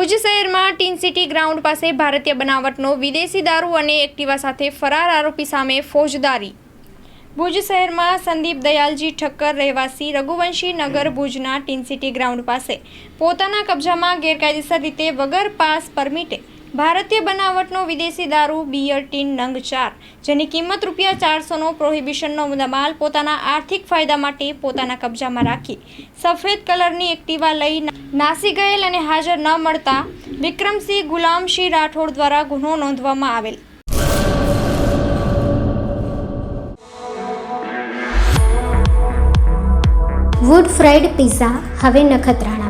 ભુજ શહેરમાં tin city ground પાસે ભારતીય બનાવટનો વિદેશી દારૂ અને એક્ટિવા સાથે ફરાર આરોપી સામે ફોજદારી. ભુજ શહેરમાં સંદીપ દયાલજી ઠક્કર રહેવાસી રઘુવંશી નગર ભુજના ટીન સિટી ગ્રાઉન્ડ પાસે પોતાના કબજામાં ગેરકાયદેસર રીતે વગર પાસ પરમિટે ભારતીય બનાવટનો વિદેશી દારૂ બિયર ટીન નંગ, ચાર, જેની કિંમત રૂપિયા ચારસોનો પ્રોહિબિશનનો મુદ્દામાલ પોતાના આર્થિક ફાયદા માટે પોતાના કબજામાં રાખી. સફેદ કલરની એક્ટિવા લઈ નાસી ગયેલ અને હાજર ન મળતા વિક્રમસિંહ ગુલામસિંહ રાઠોડ દ્વારા ગુનો નોંધવામાં આવેલ. વુડ ફ્રાઈડ પિઝા હવે નખત્રાણામાં